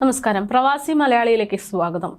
നമസ്കാരം. പ്രവാസി മലയാളിയിലേക്ക് സ്വാഗതം.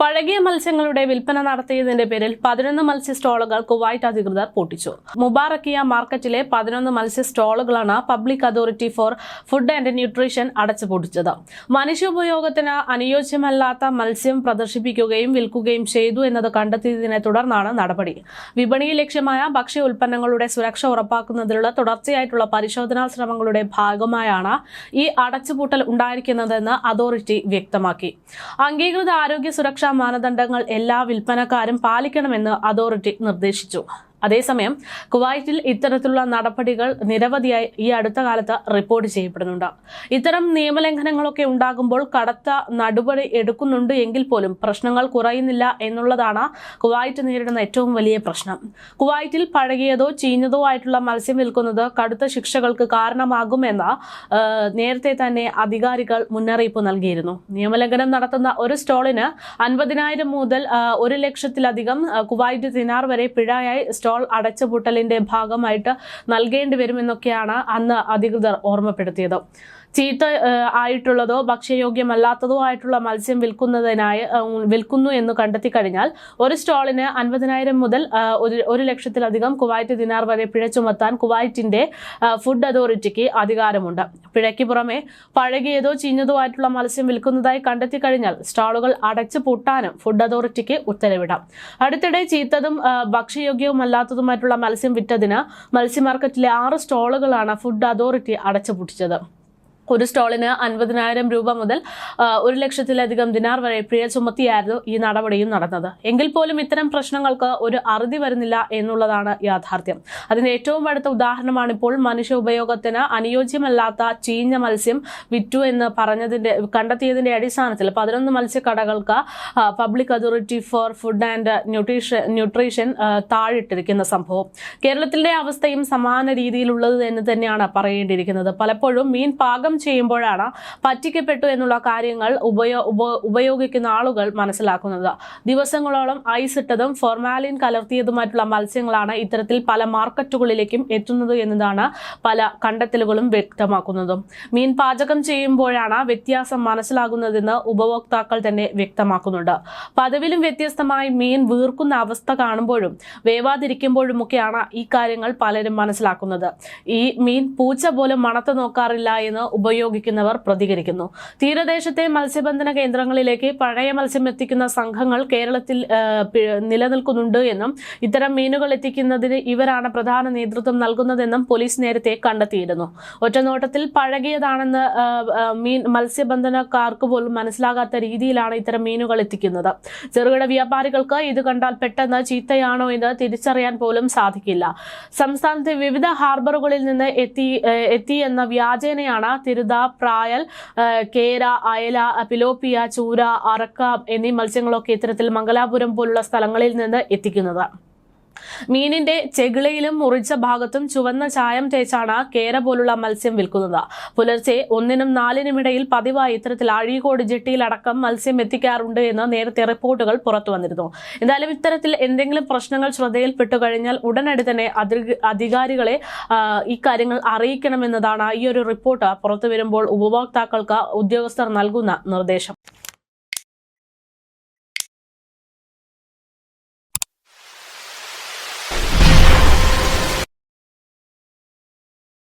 പഴകിയ മത്സ്യങ്ങളുടെ വിൽപ്പന നടത്തിയതിന്റെ പേരിൽ പതിനൊന്ന് മത്സ്യ സ്റ്റോളുകൾ കുവൈറ്റ് അധികൃതർ പൊട്ടിച്ചു. മുബാറക്കിയ മാർക്കറ്റിലെ പതിനൊന്ന് മത്സ്യ സ്റ്റോളുകളാണ് public authority for food and nutrition അടച്ചുപൂട്ടിച്ചത്. മനുഷ്യോപയോഗത്തിന് അനുയോജ്യമല്ലാത്ത മത്സ്യം പ്രദർശിപ്പിക്കുകയും വിൽക്കുകയും ചെയ്തു എന്നത് കണ്ടെത്തിയതിനെ തുടർന്നാണ് നടപടി. വിപണി ലക്ഷ്യമായ ഭക്ഷ്യ ഉൽപ്പന്നങ്ങളുടെ സുരക്ഷ ഉറപ്പാക്കുന്നതിനുള്ള തുടർച്ചയായിട്ടുള്ള പരിശോധനാ ശ്രമങ്ങളുടെ ഭാഗമായാണ് ഈ അടച്ചുപൂട്ടൽ ഉണ്ടായിരിക്കുന്നതെന്ന് അതോറിറ്റി വ്യക്തമാക്കി. അംഗീകൃത ആരോഗ്യ സുരക്ഷാ മാനദണ്ഡങ്ങൾ എല്ലാ വിൽപ്പനക്കാരും പാലിക്കണമെന്ന് അതോറിറ്റി നിർദ്ദേശിച്ചു. അതേസമയം കുവൈറ്റിൽ ഇത്തരത്തിലുള്ള നടപടികൾ നിരവധിയായി ഈ അടുത്ത കാലത്ത് റിപ്പോർട്ട് ചെയ്യപ്പെടുന്നുണ്ട്. ഇത്തരം നിയമലംഘനങ്ങളൊക്കെ ഉണ്ടാകുമ്പോൾ കടത്ത നടപടി എടുക്കുന്നുണ്ട് എങ്കിൽ പോലും പ്രശ്നങ്ങൾ കുറയുന്നില്ല എന്നുള്ളതാണ് കുവൈറ്റ് നേരിടുന്ന ഏറ്റവും വലിയ പ്രശ്നം. കുവൈറ്റിൽ പഴകിയതോ ചീഞ്ഞതോ ആയിട്ടുള്ള മത്സ്യം വിൽക്കുന്നത് കടുത്ത ശിക്ഷകൾക്ക് കാരണമാകുമെന്ന് നേരത്തെ തന്നെ അധികാരികൾ മുന്നറിയിപ്പ് നൽകിയിരുന്നു. നിയമലംഘനം നടത്തുന്ന ഒരു സ്റ്റോളിന് അൻപതിനായിരം മുതൽ ഒരു ലക്ഷത്തിലധികം കുവൈറ്റ് ദിനാർ വരെ പിഴയായി സ്റ്റോൾ അടച്ചുപൂട്ടലിന്റെ ഭാഗമായിട്ട് നൽകേണ്ടി വരുമെന്നൊക്കെയാണ് അന്ന് അധികൃതർ ഓർമ്മപ്പെടുത്തിയത്. ചീത്ത ആയിട്ടുള്ളതോ ഭക്ഷ്യയോഗ്യമല്ലാത്തതോ ആയിട്ടുള്ള മത്സ്യം വിൽക്കുന്നതിനായി വിൽക്കുന്നു എന്ന് കണ്ടെത്തി കഴിഞ്ഞാൽ ഒരു സ്റ്റോളിന് അൻപതിനായിരം മുതൽ ഒരു ലക്ഷത്തിലധികം കുവൈറ്റ് ദിനാർ വരെ പിഴ ചുമത്താൻ കുവൈറ്റിന്റെ ഫുഡ് അതോറിറ്റിക്ക് അധികാരമുണ്ട്. പിഴയ്ക്ക് പുറമെ പഴകിയതോ ചീഞ്ഞതോ ആയിട്ടുള്ള മത്സ്യം വിൽക്കുന്നതായി കണ്ടെത്തി കഴിഞ്ഞാൽ സ്റ്റാളുകൾ അടച്ചു പൂട്ടാനും ഫുഡ് അതോറിറ്റിക്ക് ഉത്തരവിടാം. അടുത്തിടെ ചീത്തതും ഭക്ഷ്യയോഗ്യവുമല്ലാത്തതുമായിട്ടുള്ള മത്സ്യം വിറ്റതിന് മത്സ്യ മാർക്കറ്റിലെ ആറ് സ്റ്റോളുകളാണ് ഫുഡ് അതോറിറ്റി അടച്ചുപൂട്ടിച്ചത് ഒരു സ്റ്റോളിന് അൻപതിനായിരം രൂപ മുതൽ ഒരു ലക്ഷത്തിലധികം ദിനാർ വരെ പിഴ ചുമത്തിയായിരുന്നു ഈ നടപടിയും നടന്നത്. എങ്കിൽ പോലും ഇത്തരം പ്രശ്നങ്ങൾക്ക് ഒരു അറുതി വരുന്നില്ല എന്നുള്ളതാണ് യാഥാർത്ഥ്യം. അതിന്റെ ഏറ്റവും അടുത്ത ഉദാഹരണമാണ് ഇപ്പോൾ മനുഷ്യ ഉപയോഗത്തിന് അനുയോജ്യമല്ലാത്ത ചീഞ്ഞ മത്സ്യം വിറ്റു എന്ന് പറഞ്ഞതിന്റെ കണ്ടെത്തിയതിന്റെ അടിസ്ഥാനത്തിൽ പതിനൊന്ന് മത്സ്യക്കടകൾക്ക് public authority for food and nutrition nutrition താഴിട്ടിരിക്കുന്ന സംഭവം. കേരളത്തിലെ അവസ്ഥയും സമാന രീതിയിലുള്ളത് എന്ന് തന്നെയാണ് പറയേണ്ടിയിരിക്കുന്നത്. പലപ്പോഴും മീൻ പാകം ചെയ്യുമ്പോഴാണ് പറ്റിക്കപ്പെട്ടു എന്നുള്ള കാര്യങ്ങൾ ഉപയോ ഉപ- ഉപയോഗിക്കുന്ന ആളുകൾ മനസ്സിലാക്കുന്നത്. ദിവസങ്ങളോളം ഐസ് ഇട്ടതും ഫോർമാലിൻ കലർത്തിയതുമായിട്ടുള്ള മത്സ്യങ്ങളാണ് ഇത്തരത്തിൽ പല മാർക്കറ്റുകളിലേക്കും എത്തുന്നത് എന്നതാണ് പല കണ്ടെത്തലുകളും വ്യക്തമാക്കുന്നതും. മീൻ പാചകം ചെയ്യുമ്പോഴാണ് വ്യത്യാസം മനസ്സിലാകുന്നതെന്ന് ഉപഭോക്താക്കൾ തന്നെ വ്യക്തമാക്കുന്നുണ്ട്. പതിവിലും വ്യത്യസ്തമായി മീൻ വീർക്കുന്ന അവസ്ഥ കാണുമ്പോഴും വേവാതിരിക്കുമ്പോഴുമൊക്കെയാണ് ഈ കാര്യങ്ങൾ പലരും മനസ്സിലാക്കുന്നത്. ഈ മീൻ പൂച്ച പോലും മണത്ത് നോക്കാറില്ല എന്ന് ഉപയോഗിക്കുന്നവർ പ്രതികരിക്കുന്നു. തീരദേശത്തെ മത്സ്യബന്ധന കേന്ദ്രങ്ങളിലേക്ക് പഴയ മത്സ്യം എത്തിക്കുന്ന സംഘങ്ങൾ കേരളത്തിൽ നിലനിൽക്കുന്നുണ്ട് എന്നും ഇത്തരം മീനുകൾ എത്തിക്കുന്നതിന് ഇവരാണ് പ്രധാന നേതൃത്വം നൽകുന്നതെന്നും പോലീസ് നേരത്തെ കണ്ടെത്തിയിരുന്നു. ഒറ്റനോട്ടത്തിൽ പഴകിയതാണെന്ന് മീൻ മത്സ്യബന്ധനക്കാർക്ക് പോലും മനസ്സിലാകാത്ത രീതിയിലാണ് ഇത്തരം മീനുകൾ എത്തിക്കുന്നത്. ചെറുകിട വ്യാപാരികൾക്ക് ഇത് കണ്ടാൽ പെട്ടെന്ന് ചീത്തയാണോ എന്ന് തിരിച്ചറിയാൻ പോലും സാധിക്കില്ല. സംസ്ഥാനത്തെ വിവിധ ഹാർബറുകളിൽ നിന്ന് എത്തി എത്തിയെന്ന വ്യാജേനയാണ് തിരുത പ്രായൽ കേര അയല പിലോപ്പിയ ചൂര അറക്ക എന്നീ മത്സ്യങ്ങളൊക്കെ ഇത്തരത്തിൽ മംഗലാപുരം പോലുള്ള സ്ഥലങ്ങളിൽ നിന്ന് എത്തിക്കുന്നത്. മീനിന്റെ ചെകിളയിലും മുറിച്ച ഭാഗത്തും ചുവന്ന ചായം തേച്ചാണ് കേര പോലുള്ള മത്സ്യം വിൽക്കുന്നത്. പുലർച്ചെ ഒന്നിനും നാലിനും ഇടയിൽ പതിവായി ഇത്തരത്തിൽ അഴീക്കോട് ജെട്ടിയിലടക്കം മത്സ്യം എത്തിക്കാറുണ്ട് എന്ന് നേരത്തെ റിപ്പോർട്ടുകൾ പുറത്തു വന്നിരുന്നു. എന്തായാലും ഇത്തരത്തിൽ എന്തെങ്കിലും പ്രശ്നങ്ങൾ ശ്രദ്ധയിൽപ്പെട്ടു കഴിഞ്ഞാൽ ഉടനടി തന്നെ അധികാരികളെ ഇക്കാര്യങ്ങൾ അറിയിക്കണമെന്നതാണ് ഈ ഒരു റിപ്പോർട്ട് പുറത്തു വരുമ്പോൾ ഉപഭോക്താക്കൾക്ക് ഉദ്യോഗസ്ഥർ നൽകുന്ന നിർദ്ദേശം.